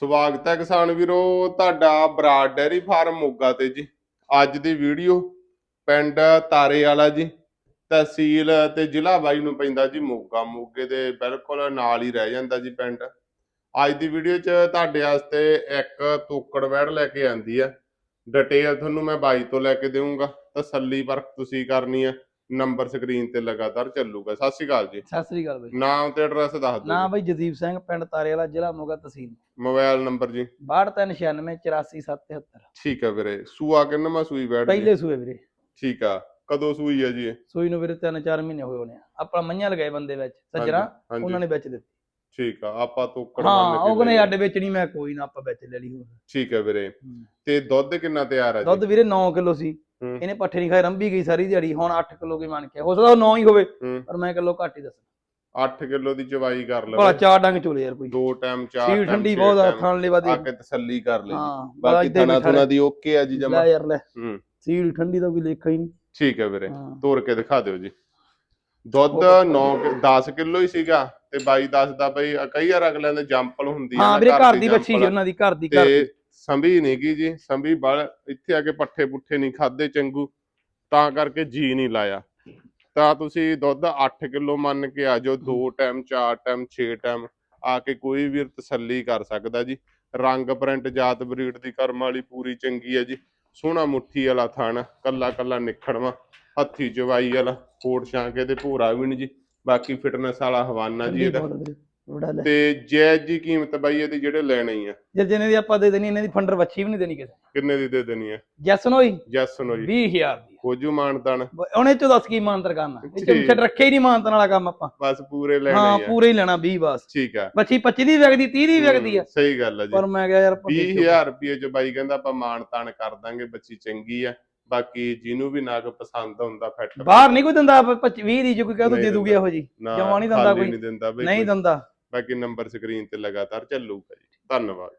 ਸਵਾਗਤ ਹੈ ਕਿਸਾਨ ਵੀਰੋ, ਤੁਹਾਡਾ ਬਰਾਡ ਡੈਰੀ ਫਾਰਮ ਮੋਗਾ ਤੇ ਜੀ। ਅੱਜ ਦੀ ਵੀਡੀਓ ਪਿੰਡ ਤਾਰੇ ਵਾਲਾ ਜੀ, ਤਹਿਸੀਲ ਤੇ ਜ਼ਿਲ੍ਹਾ ਬਾਈ ਨੂੰ ਪੈਂਦਾ ਜੀ ਮੋਗਾ। ਮੋਗੇ ਦੇ ਬਿਲਕੁਲ ਨਾਲ ਹੀ ਰਹਿ ਜਾਂਦਾ ਜੀ ਪਿੰਡ। ਅੱਜ ਦੀ ਵੀਡੀਓ 'ਚ ਤੁਹਾਡੇ ਵਾਸਤੇ ਇੱਕ ਤੋਕੜ ਵੈੜ ਲੈ ਕੇ ਆਂਦੀ ਆ। ਡਿਟੇਲ ਤੁਹਾਨੂੰ ਮੈਂ ਬਾਈ ਤੋਂ ਲੈ ਕੇ ਦੇਵਾਂਗਾ ਤਸੱਲੀ ਵਰਕ ਤੁਸੀਂ ਕਰਨੀ ਆ। ਨੰਬਰ ਸਕਰੀਨ ਤੇ ਲਗਾਤਾਰ ਚੱਲੂਗਾ। ਸਤਿ ਸ਼੍ਰੀ ਅਕਾਲ ਜੀ। ਸਤਿ ਸ੍ਰੀ ਅਕਾਲ ਬਾਈ ਨਾਮ ਤੇ ਐਡਰੈਸ ਦੱਸ ਦਿਓ ਬਾਈ ਜਦੀਪ ਸਿੰਘ ਪਿੰਡ ਤਾਰੇ ਵਾਲਾ ਜ਼ਿਲ੍ਹਾ ਮੋਗਾ ਤਹਿਸੀਲ। ਮੋਬਾਈਲ ਨੰਬਰ ਜੀ। 62968477 ਠੀਕ ਆ ਵੀਰੇ। ਸੂਆ ਕਿੰਨਵਾਂ ਸੂਈ ਬੈਠ ਪਹਿਲੇ ਸੂਏ ਵੀਰੇ। ਠੀਕ ਆ। ਕਦੋਂ ਸੂਈ ਆ ਜੀ ਇਹ? ਸੂਈ ਨੂੰ ਵੀਰੇ 3-4 ਮਹੀਨੇ ਹੋਏ ਹੋਣੇ ਆ। ਆਪਾਂ ਮੰਝਾਂ ਲਗਾਏ ਬੰਦੇ ਵਿੱਚ ਹਾਂਜੀ। ਉਹਨਾਂ ਨੇ ਵਿੱਚ ਦਿੱਤੀ। ਠੀਕ ਆ ਆਪਾਂ ਤੋਕੜ ਹਾਂ ਉਹ ਕਹਿੰਦੇ ਲਈ। ਅੱਡ ਵੇਚਣੀ ਮੈਂ ਕੋਈ ਨਾ ਆਪਾਂ ਵਿੱਚ ਲੈ ਲਈ ਹੋਰ। ਠੀਕ ਆ ਵੀਰੇ। ਤੇ ਦੁੱਧ ਕਿੰਨਾ ਤਿਆਰ ਆ ਜੀ? ਦੁੱਧ ਵੀਰੇ 9 ਕਿਲੋ ਸੀ। ਹੂੰ। ਇਹਨੇ ਪੱਠੇ ਨਹੀਂ ਖਾਏ ਰੰਬੀ ਗਈ ਸਾਰੀ ਦਿਹਾੜੀ ਹੁਣ 8 ਕਿਲੋ ਕੀ ਮੰਨ ਕੇ ਹੋ ਸਕਦਾ 9 ਹੀ ਹੋਵੇ ਹੂੰ। ਪਰ ਮੈਂ ਕਿਲੋ ਘੱਟ ਹੀ ਦੱਸਣਾ 8 ਕਿਲੋ ਦੀ ਚਵਾਈ ਕਰ ਭਲਾ ਲਵੇ ਚਾਰ ਡੰਗ ਚੋਲੇ ਯਾਰ ਕੋਈ। ਦੋ ਟਾਈਮ ਚਾਰ ਸੀਲ ਠੰਡੀ ਛੇ ਬਹੁਤ ਆ time ਲੈਵਾ ਦੀ ਆ ਕੇ ਤਸੱਲੀ ਕਰ ਲਈ। ਹਾਂ ਬਾਕੀ ਹੀ ਥਣਾ ਦੀ ਓਕੇ ਆ ਜੀ ਲੈ ਜਮਾ ਯਾਰ ਲੈ। ਹੂੰ। ਸੀਲ ਠੰਡੀ ਦਾ ਕੋਈ ਲੇਖਾ ਹੀ ਨਹੀਂ। ਠੀਕ ਆ ਵੀਰੇ ਹਾਂ। ਤੋੜ ਕੇ ਦਿਖਾ ਦਿਓ ਜੀ। ਦੁੱਧ 9 10 ਕਿਲੋ ਹੀ ਸੀਗਾ। ਤੇ ਬਾਈ ਦੱਸਦਾ ਬਈ ਕਈ ਵਾਰ ਅਗਲਿਆਂ ਦੇ ਜੰਪਲ ਹੁੰਦੀ ਆ ਹਾਂ ਵੀਰੇ ਘਰ ਦੀ ਬੱਚੀ ਸੀ ਉਹਨਾਂ ਦੀ ਘਰ ਦੀ ਘਰ ਦੀ। ਸੰਭੀ ਨਹੀਂ ਗਈ ਜੀ ਸੰਭੀ ਬਲ ਇੱਥੇ ਆ ਕੇ ਪੱਠੇ ਪੁੱਠੇ ਨਹੀਂ ਖਾਦੇ ਚੰਗੂ ਤਾਂ ਕਰਕੇ ਜੀ ਨਹੀਂ ਲਾਇਆ। ਤਾਂ ਤੁਸੀਂ ਦੁੱਧ 8 ਕਿਲੋ ਮੰਨ ਕੇ ਆ ਜਾਓ ਦੋ ਟਾਈਮ ਚਾਰ ਟਾਈਮ 6 ਟਾਈਮ ਆ ਕੇ ਕੋਈ ਵੀ ਤਸੱਲੀ ਕਰ ਸਕਦਾ ਜੀ। ਰੰਗ ਪ੍ਰਿੰਟ ਜਾਤ ਬਰੀਡ ਦੀ ਕਰਮ ਵਾਲੀ ਪੂਰੀ ਚੰਗੀ ਹੈ ਜੀ। ਸੋਹਣਾ ਮੁੱਠੀ ਵਾਲਾ ਥਣ ਕੱਲਾ ਕੱਲਾ ਨਿਖੜਵਾ ਹੱਥੀ ਚਵਾਈ ਵਾਲਾ ਕੋਟ ਛਾਂਕੇ ਤੇ ਭੂਰਾ ਵੀ ਨਹੀਂ ਜੀ। ਬਾਕੀ ਫਿਟਨੈਸ ਵਾਲਾ ਹਵਾਨਾ ਜੀ ਇਹਦਾ। ਬੜਾ ਲੈ। ਤੇ ਜਾਇਜ਼ ਜੀ ਕੀਮਤ ਬਾਈ ਇਹਦੀ ਜਿਹੜੇ ਲੈਣੇ ਹੀ ਆ? ਜੇ ਜਿਹਨੇ ਦੀ ਆਪਾਂ ਦੇ ਦੇਣੀ ਇਹਨਾਂ ਦੀ ਫੰਡਰ ਵੱਛੀ ਵੀ ਨਹੀਂ ਦੇਣੀ ਕਿਸੇ। ਕਿੰਨੇ ਦੀ ਦੇ ਦੇਣੀ ਆ? ਜੈਸਨ ਹੋਈ ਜੈਸ ਸੁਣੋ ਜੀ 20000 ਦੀ ਹੋਜੂ ਮਾਨਤਾਨ। ਉਹਨੇ ਚੋਂ ਦੱਸ ਕੀ ਮਾਨਤਰ ਕਰਨਾ। ਇਹ ਠੀਕ। ਚ ਛੱਡ ਰੱਖੇ ਹੀ ਨਹੀਂ ਮਾਨਤਨ ਵਾਲਾ ਕੰਮ ਆਪਾਂ। ਬਸ ਪੂਰੇ ਲੈਣੇ ਹਾਂ ਪੂਰੇ ਹੀ ਲੈਣਾ 20 ਬਸ। ਠੀਕ ਆ। ਵੱਛੀ 25 ਦੀ ਵਿਕਦੀ 30 ਦੀ ਵਿਕਦੀ ਆ। ਸਹੀ ਗੱਲ ਆ ਜੀ। ਪਰ ਮੈਂ ਕਿਹਾ ਯਾਰ ਆਪਾਂ ਦੇਖੀਏ। 20000 ਰੁਪਏ ਚ ਬਾਈ ਕਹਿੰਦਾ ਆਪਾਂ ਮਾਨਤਾਨ ਕਰ ਦਾਂਗੇ ਬੱਚੀ ਚੰਗੀ ਆ। ਬਾਕੀ ਜਿਹਨੂੰ ਵੀ ਨਾਗ ਪਸੰਦ ਹੁੰਦਾ ਫਿੱਟ ਬਾਹਰ ਨਹੀਂ ਕੋਈ ਦਿੰਦਾ 20 ਦੀ ਜੇ ਕੋਈ ਕਹੇ ਤਾਂ ਦੇ ਦੂਗੀ ਇਹੋ ਜੀ ਜਮਾਂ ਦਿੰਦਾ ਕੋਈ। ਨਹੀਂ ਦਿੰਦਾ ਬਈ ਨਹੀਂ ਕੋਈ। ਦਿੰਦਾ। ਬਾਕੀ ਨੰਬਰ ਸਕਰੀਨ ਤੇ ਲਗਾਤਾਰ ਚੱਲੂਗਾ ਜੀ। ਧੰਨਵਾਦ।